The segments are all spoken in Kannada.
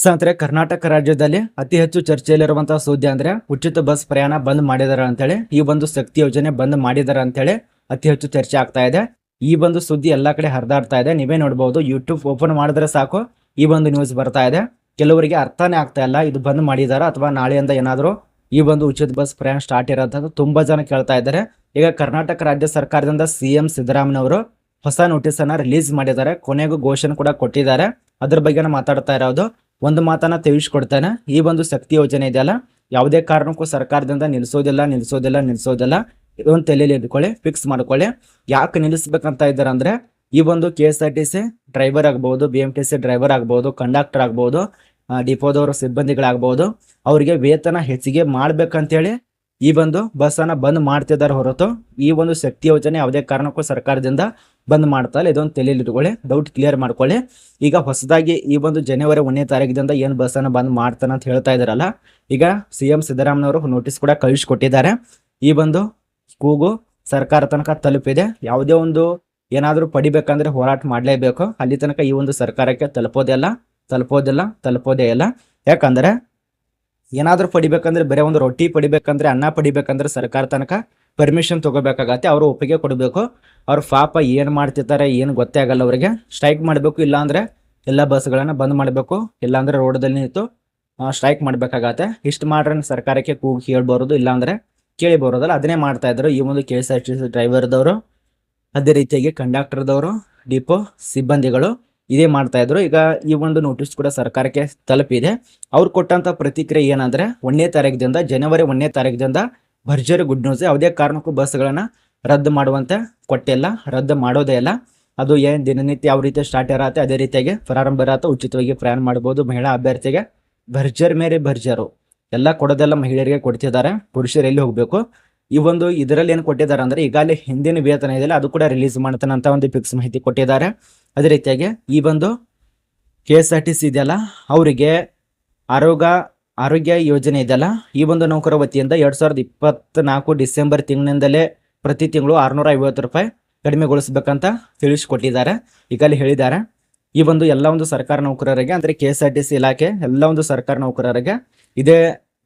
ಸ್ನೇಹಿತರೆ, ಕರ್ನಾಟಕ ರಾಜ್ಯದಲ್ಲಿ ಅತಿ ಹೆಚ್ಚು ಚರ್ಚೆಯಲ್ಲಿರುವಂತಹ ಸುದ್ದಿ ಅಂದ್ರೆ ಉಚಿತ ಬಸ್ ಪ್ರಯಾಣ ಬಂದ್ ಮಾಡಿದಾರೆ ಅಂತೇಳಿ, ಈ ಒಂದು ಶಕ್ತಿ ಯೋಜನೆ ಬಂದ್ ಮಾಡಿದಾರೆ ಅಂತೇಳಿ ಅತಿ ಹೆಚ್ಚು ಚರ್ಚೆ ಆಗ್ತಾ ಇದೆ. ಈ ಒಂದು ಸುದ್ದಿ ಎಲ್ಲಾ ಕಡೆ ಹರಿದಾಡ್ತಾ ಇದೆ. ನೀವೇ ನೋಡಬಹುದು ಯೂಟ್ಯೂಬ್ ಓಪನ್ ಮಾಡಿದ್ರೆ ಸಾಕು, ಈ ಒಂದು ನ್ಯೂಸ್ ಬರ್ತಾ ಇದೆ. ಕೆಲವರಿಗೆ ಅರ್ಥನೇ ಆಗ್ತಾ ಇಲ್ಲ, ಇದು ಬಂದ್ ಮಾಡಿದಾರ ಅಥವಾ ನಾಳೆಯಿಂದ ಏನಾದರೂ ಈ ಒಂದು ಉಚಿತ ಬಸ್ ಪ್ರಯಾಣ ಸ್ಟಾರ್ಟ್ ಇರೋಂಥದ್ದು ತುಂಬಾ ಜನ ಕೇಳ್ತಾ ಇದ್ದಾರೆ. ಈಗ ಕರ್ನಾಟಕ ರಾಜ್ಯ ಸರ್ಕಾರದಿಂದ ಸಿ ಎಂ ಸಿದ್ದರಾಮಯ್ಯವರು ಹೊಸ ನೋಟಿಸ್ ಅನ್ನ ರಿಲೀಸ್ ಮಾಡಿದ್ದಾರೆ. ಕೊನೆಗೂ ಘೋಷಣೆ ಕೂಡ ಕೊಟ್ಟಿದ್ದಾರೆ. ಅದ್ರ ಬಗ್ಗೆ ಮಾತಾಡ್ತಾ ಇರೋದು ಒಂದು ಮಾತನ್ನ ತಿಳಿಸ್ಕೊಡ್ತಾನೆ. ಈ ಒಂದು ಶಕ್ತಿ ಯೋಜನೆ ಇದೆಯಲ್ಲ, ಯಾವುದೇ ಕಾರಣಕ್ಕೂ ಸರ್ಕಾರದಿಂದ ನಿಲ್ಸೋದಿಲ್ಲ ನಿಲ್ಸೋದಿಲ್ಲ ನಿಲ್ಸೋದಿಲ್ಲ. ಇದೊಂದು ತಲೆಯಲ್ಲಿ ಇಟ್ಕೊಳ್ಳಿ ಫಿಕ್ಸ್ ಮಾಡ್ಕೊಳ್ಳಿ. ಯಾಕೆ ನಿಲ್ಲಿಸ್ಬೇಕಂತ ಇದ್ದಾರೆ ಅಂದ್ರೆ, ಈ ಒಂದು K S R T C driver ಆಗ್ಬಹುದು B M T C driver ಆಗ್ಬಹುದು ಕಂಡಕ್ಟರ್ ಆಗ್ಬಹುದು ಡಿಪೋದವರು ಸಿಬ್ಬಂದಿಗಳಾಗ್ಬಹುದು ಅವರಿಗೆ ವೇತನ ಹೆಚ್ಚಿಗೆ ಮಾಡ್ಬೇಕಂತೇಳಿ ಈ ಒಂದು ಬಸ್ ಅನ್ನ ಬಂದ್ ಮಾಡ್ತಿದ್ದಾರೆ ಹೊರತು ಈ ಒಂದು ಶಕ್ತಿ ಯೋಜನೆ ಯಾವುದೇ ಕಾರಣಕ್ಕೂ ಸರ್ಕಾರದಿಂದ ಬಂದ್ ಮಾಡ್ತಾ ಇಲ್ಲ ಇದೊಂದು ತಲೆಯಲ್ಲಿ ಇಟ್ಕೊಳ್ಳಿ ಡೌಟ್ ಕ್ಲಿಯರ್ ಮಾಡ್ಕೊಳ್ಳಿ ಈಗ ಹೊಸದಾಗಿ ಈ ಒಂದು ಜನವರಿ ಒಂದನೇ ತಾರೀಕಿನಿಂದ ಏನ್ ಬಸ್ ಅನ್ನ ಬಂದ್ ಮಾಡ್ತಾನೆ ಅಂತ ಹೇಳ್ತಾ ಇದಾರಲ್ಲ ಈಗ ಸಿ ಎಂ ಸಿದ್ದರಾಮಯ್ಯವರು ನೋಟಿಸ್ ಕೂಡ ಕಳಿಸ್ಕೊಟ್ಟಿದ್ದಾರೆ. ಈ ಒಂದು ಕೂಗು ಸರ್ಕಾರ ತನಕ ತಲುಪಿದೆ. ಯಾವುದೇ ಒಂದು ಏನಾದರೂ ಪಡಿಬೇಕಂದ್ರೆ ಹೋರಾಟ ಮಾಡಲೇಬೇಕು. ಅಲ್ಲಿ ತನಕ ಈ ಒಂದು ಸರ್ಕಾರಕ್ಕೆ ತಲುಪೋದಿಲ್ಲ ತಲುಪೋದಿಲ್ಲ, ತಲುಪೋದೇ ಇಲ್ಲ. ಯಾಕಂದ್ರೆ ಏನಾದರೂ ಪಡಿಬೇಕಂದ್ರೆ ಬರೀ ಒಂದು ರೊಟ್ಟಿ ಪಡಿಬೇಕಂದ್ರೆ ಅನ್ನ ಪಡಿಬೇಕಂದ್ರೆ ಸರ್ಕಾರ ತನಕ ಪರ್ಮಿಷನ್ ತಗೋಬೇಕಾಗತ್ತೆ, ಅವರು ಒಪ್ಪಿಗೆ ಕೊಡಬೇಕು. ಅವ್ರ ಪಾಪ ಏನು ಮಾಡ್ತಿರ್ತಾರೆ ಏನು ಗೊತ್ತೇ ಆಗಲ್ಲ ಅವರಿಗೆ. ಸ್ಟ್ರೈಕ್ ಮಾಡಬೇಕು, ಇಲ್ಲಾಂದರೆ ಎಲ್ಲ ಬಸ್ಗಳನ್ನು ಬಂದ್ ಮಾಡಬೇಕು, ಇಲ್ಲಾಂದರೆ ರೋಡಲ್ಲಿ ನಿಂತು ಸ್ಟ್ರೈಕ್ ಮಾಡಬೇಕಾಗತ್ತೆ. ಇಷ್ಟು ಮಾಡ್ರೆ ಸರ್ಕಾರಕ್ಕೆ ಕೂಗಿ ಹೇಳ್ಬಾರ್ದು, ಇಲ್ಲಾಂದರೆ ಕೇಳಿ ಬರೋದಲ್ಲ ಅದನ್ನೇ ಮಾಡ್ತಾ ಇದ್ರು. ಈ ಒಂದು K S R T C ಡ್ರೈವರ್ದವರು, ಅದೇ ರೀತಿಯಾಗಿ ಕಂಡಕ್ಟರ್ದವರು ಡಿಪೋ ಸಿಬ್ಬಂದಿಗಳು ಇದೇ ಮಾಡ್ತಾ ಇದ್ರು. ಈಗ ಈ ಒಂದು ನೋಟಿಸ್ ಕೂಡ ಸರ್ಕಾರಕ್ಕೆ ತಲುಪಿದೆ. ಅವ್ರು ಕೊಟ್ಟಂತ ಪ್ರತಿಕ್ರಿಯೆ ಏನಂದ್ರೆ, ಒಂದನೇ ತಾರೀಕದಿಂದ ಜನವರಿ ಒಂದನೇ ತಾರೀಕಿನಿಂದ ಭರ್ಜರಿ ಗುಡ್ ನ್ಯೂಸ್ ಯಾವುದೇ ಕಾರಣಕ್ಕೂ ಬಸ್ಗಳನ್ನ ರದ್ದು ಮಾಡುವಂತೆ ಕೊಟ್ಟಿಲ್ಲ, ರದ್ದು ಮಾಡೋದೇ ಇಲ್ಲ. ಅದು ಏನ್ ದಿನನಿತ್ಯ ಯಾವ ರೀತಿ ಸ್ಟಾರ್ಟ್ ಇರತ್ತೆ, ಅದೇ ರೀತಿಯಾಗಿ ಪ್ರಾರಂಭ ಇರತ್ತೆ, ಉಚಿತವಾಗಿ ಪ್ರಯಾಣ ಮಾಡಬಹುದು ಮಹಿಳಾ ಅಭ್ಯರ್ಥಿಗೆ. ಭರ್ಜರ್ ಮೇರೆ ಭರ್ಜರು, ಎಲ್ಲ ಕೊಡೋದೆಲ್ಲ ಮಹಿಳೆಯರಿಗೆ ಕೊಡ್ತಿದ್ದಾರೆ, ಪುರುಷರು ಎಲ್ಲಿ ಹೋಗ್ಬೇಕು? ಈ ಒಂದು ಇದರಲ್ಲಿ ಏನು ಕೊಟ್ಟಿದ್ದಾರೆ ಅಂದ್ರೆ, ಈಗಾಗಲೇ ಹಿಂದಿನ ವೇತನ ಇದೆಯಲ್ಲ, ಅದು ಕೂಡ ರಿಲೀಸ್ ಮಾಡ್ತಾನೆ ಅಂತ ಒಂದು ಫಿಕ್ಸ್ ಮಾಹಿತಿ ಕೊಟ್ಟಿದ್ದಾರೆ. ಅದೇ ರೀತಿಯಾಗಿ ಈ ಒಂದು K S R T C ಇದೆಯಲ್ಲ, ಅವರಿಗೆ ಆರೋಗ್ಯ ಆರೋಗ್ಯ ಯೋಜನೆ ಇದೆಯಲ್ಲ? ಈ ಒಂದು ನೌಕರ ವತಿಯಿಂದ ಎರಡು ಸಾವಿರದ ಇಪ್ಪತ್ನಾಲ್ಕು ಡಿಸೆಂಬರ್ ತಿಂಗಳಿಂದಲೇ ಪ್ರತಿ ತಿಂಗಳು ಆರುನೂರ ಐವತ್ತು ರೂಪಾಯಿ ಕಡಿಮೆಗೊಳಿಸ್ಬೇಕಂತ ತಿಳಿಸಿಕೊಟ್ಟಿದ್ದಾರೆ. ಈಗಲೇ ಹೇಳಿದ್ದಾರೆ, ಈ ಒಂದು ಎಲ್ಲ ಒಂದು ಸರ್ಕಾರ ನೌಕರರಿಗೆ, ಅಂದರೆ K S R T C ಇಲಾಖೆ ಎಲ್ಲ ಒಂದು ಸರ್ಕಾರ ನೌಕರರಿಗೆ ಇದೇ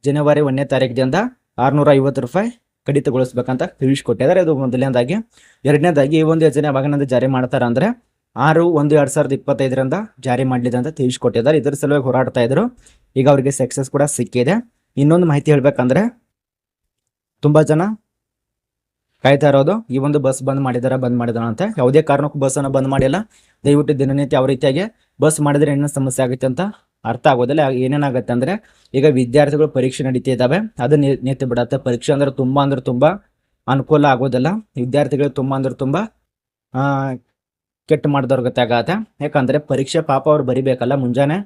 ಜನವರಿ ಒಂದನೇ ತಾರೀಕಿನಿಂದ ಆರುನೂರ ಐವತ್ತು ರೂಪಾಯಿ ಕಡಿತಗೊಳಿಸ್ಬೇಕಂತ ತಿಳಿಸ್ಕೊಟ್ಟಿದ್ದಾರೆ. ಇದು ಮೊದಲನೇದಾಗಿ. ಎರಡನೇದಾಗಿ ಈ ಒಂದು ಯೋಜನೆ ಯಾವಾಗ ಜಾರಿ ಮಾಡ್ತಾರೆ ಅಂದ್ರೆ ಆರು, ಒಂದು, ಎರಡ್ ಸಾವಿರದ ಇಪ್ಪತ್ತೈದರಿಂದ ಜಾರಿ ಮಾಡಲಿದೆ ಅಂತ ತಿಳಿಸ್ಕೊಟ್ಟಿದ್ದಾರೆ. ಇದರ ಸಲುವಾಗಿ ಹೋರಾಡ್ತಾ ಇದ್ರು. ಈಗ ಅವರಿಗೆ ಸಕ್ಸಸ್ ಕೂಡ ಸಿಕ್ಕಿದೆ. ಇನ್ನೊಂದು ಮಾಹಿತಿ ಹೇಳ್ಬೇಕಂದ್ರೆ, ತುಂಬಾ ಜನ ಕಾಯ್ತಾ ಇರೋದು, ಈ ಒಂದು ಬಸ್ ಬಂದ್ ಮಾಡಿದಾರ ಬಂದ್ ಮಾಡಿದಾರ ಅಂತ. ಯಾವುದೇ ಕಾರಣಕ್ಕೂ ಬಸ್ ಅನ್ನ ಬಂದ್ ಮಾಡಿಲ್ಲ. ದಯವಿಟ್ಟು ದಿನನಿತ್ಯ ಯಾವ ರೀತಿಯಾಗಿ ಬಸ್ ಮಾಡಿದ್ರೆ ಏನೇನು ಸಮಸ್ಯೆ ಆಗುತ್ತೆ ಅಂತ ಅರ್ಥ ಆಗೋದಿಲ್ಲ. ಏನೇನಾಗುತ್ತೆ ಅಂದ್ರೆ, ಈಗ ವಿದ್ಯಾರ್ಥಿಗಳು ಪರೀಕ್ಷೆ ನಡೀತಾ ಇದ್ದಾವೆ. ಅದು ನಿಂತು ಬಿಡತ್ತೆ. ಪರೀಕ್ಷೆ ಅಂದ್ರೆ ತುಂಬಾ ಅಂದ್ರೆ ತುಂಬಾ ಅನುಕೂಲ ಆಗೋದಿಲ್ಲ. ವಿದ್ಯಾರ್ಥಿಗಳು ತುಂಬಾ ಅಂದ್ರೆ ತುಂಬಾ ಕೆಟ್ಟ ಮಾಡಿದವ್ರ ಗತೆ ಆಗತ್ತೆ. ಯಾಕಂದ್ರೆ ಪರೀಕ್ಷೆ ಪಾಪ ಅವ್ರು ಬರಿಬೇಕಲ್ಲ ಮುಂಜಾನೆ.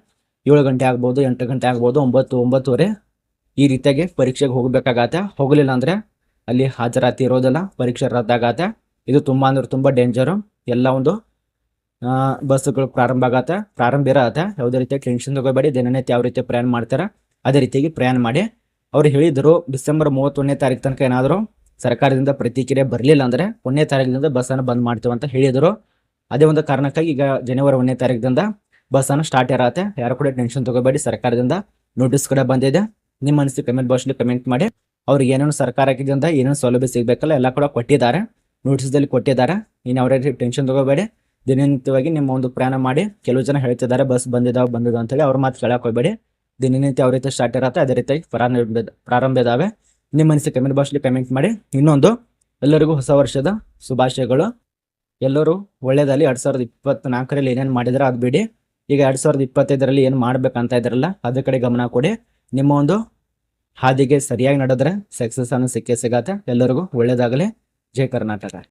ಏಳು ಗಂಟೆ ಆಗ್ಬೋದು, ಎಂಟು ಗಂಟೆ ಆಗ್ಬೋದು, ಒಂಬತ್ತು, ಒಂಬತ್ತುವರೆ. ಈ ರೀತಿಯಾಗಿ ಪರೀಕ್ಷೆಗೆ ಹೋಗಬೇಕಾಗತ್ತೆ. ಹೋಗಲಿಲ್ಲ ಅಂದ್ರೆ ಅಲ್ಲಿ ಹಾಜರಾತಿ ಇರೋದಿಲ್ಲ, ಪರೀಕ್ಷೆ ರದ್ದಾಗತ್ತೆ. ಇದು ತುಂಬಾ ಅಂದ್ರೆ ತುಂಬಾ ಡೇಂಜರು ಎಲ್ಲ ಒಂದು ಬಸ್ಸುಗಳು ಪ್ರಾರಂಭ ಆಗತ್ತೆ, ಪ್ರಾರಂಭ ಇರತ್ತೆ. ಯಾವುದೇ ರೀತಿಯ ಟೆನ್ಷನ್ ತಗೋಬೇಡಿ, ದಿನನಿತ್ಯ ಯಾವ ರೀತಿ ಪ್ರಯಾಣ ಮಾಡ್ತಾರೆ, ಅದೇ ರೀತಿಯಾಗಿ ಪ್ರಯಾಣ ಮಾಡಿ. ಅವ್ರು ಹೇಳಿದರು, ಡಿಸೆಂಬರ್ ಮೂವತ್ತೊಂದನೇ ತಾರೀಕು ತನಕ ಏನಾದರೂ ಸರ್ಕಾರದಿಂದ ಪ್ರತಿಕ್ರಿಯೆ ಬರಲಿಲ್ಲ ಅಂದ್ರೆ, ಒಂದನೇ ತಾರೀಕಿನಿಂದ ಬಸ್ಸನ್ನು ಬಂದ್ ಮಾಡ್ತೇವೆ ಅಂತ ಹೇಳಿದ್ರು. ಅದೇ ಒಂದು ಕಾರಣಕ್ಕಾಗಿ ಈಗ ಜನವರಿ ಒಂದನೇ ತಾರೀಕದಿಂದ ಬಸ್ ಅನ್ನು ಸ್ಟಾರ್ಟ್ ಇರತ್ತೆ ಯಾರು ಕೂಡ ಟೆನ್ಷನ್ ತಗೋಬೇಡಿ, ಸರ್ಕಾರದಿಂದ ನೋಟಿಸ್ ಕೂಡ ಬಂದಿದೆ. ನಿಮ್ಮ ಅನಿಸಿಕೆ ಕಮೆಂಟ್ ಬಾಕ್ಸ್ಲಿ ಕಮೆಂಟ್ ಮಾಡಿ. ಅವ್ರಿಗೆ ಏನೇನು ಸರ್ಕಾರದಿಂದ ಏನೇನು ಸೌಲಭ್ಯ ಸಿಗಬೇಕಲ್ಲ ಎಲ್ಲ ಕೂಡ ಕೊಟ್ಟಿದ್ದಾರೆ. ನೋಟಿಸ್ದಲ್ಲಿ ಕೊಟ್ಟಿದ್ದಾರೆ. ಇನ್ನು ಅವರ ಟೆನ್ಷನ್ ತಗೋಬೇಡಿ. ದಿನನಿತ್ಯವಾಗಿ ನಿಮ್ಮ ಒಂದು ಪ್ರಯಾಣ ಮಾಡಿ. ಕೆಲವು ಜನ ಹೇಳ್ತಿದ್ದಾರೆ ಬಸ್ ಬಂದಿದಾವೆ ಅಂತ ಅಂತೇಳಿ ಅವ್ರ ಮಾತು ಕೇಳಕ್ಕೆ ಹೋಗ್ಬೇಡಿ. ದಿನನಿತ್ಯ ಯಾವ ರೀತಿ ಸ್ಟಾರ್ಟ್ ಇರತ್ತೆ ಅದೇ ರೀತಿ ಪ್ರಾರಂಭ ಪ್ರಾರಂಭ ಇದಾವೆ. ನಿಮ್ಮ ಅನಿಸಿಕೆ ಕಮೆಂಟ್ ಬಾಕ್ಸ್ಲಿ ಕಮೆಂಟ್ ಮಾಡಿ. ಇನ್ನೊಂದು ಎಲ್ಲರಿಗೂ ಹೊಸ ವರ್ಷದ ಶುಭಾಶಯಗಳು. ಎಲ್ಲರೂ ಒಳ್ಳೇದಲ್ಲಿ ಎರಡ್ ಸಾವಿರದ ಇಪ್ಪತ್ನಾಲ್ಕರಲ್ಲಿ ಏನೇನು ಮಾಡಿದ್ರೆ ಅದು ಬಿಡಿ. ಈಗ ಎರಡು ಸಾವಿರದ ಇಪ್ಪತ್ತೈದರಲ್ಲಿ ಏನು ಮಾಡ್ಬೇಕಂತ ಇದ್ರಲ್ಲ, ಅದ್ರ ಕಡೆ ಗಮನ ಕೊಡಿ. ನಿಮ್ಮ ಒಂದು ಹಾದಿಗೆ ಸರಿಯಾಗಿ ನಡೆದ್ರೆ ಸಕ್ಸಸ್ ಅನ್ನು ಸಿಕ್ಕೇ ಸಿಗತ್ತೆ. ಎಲ್ಲರಿಗೂ ಒಳ್ಳೇದಾಗಲಿ. ಜೈ ಕರ್ನಾಟಕ.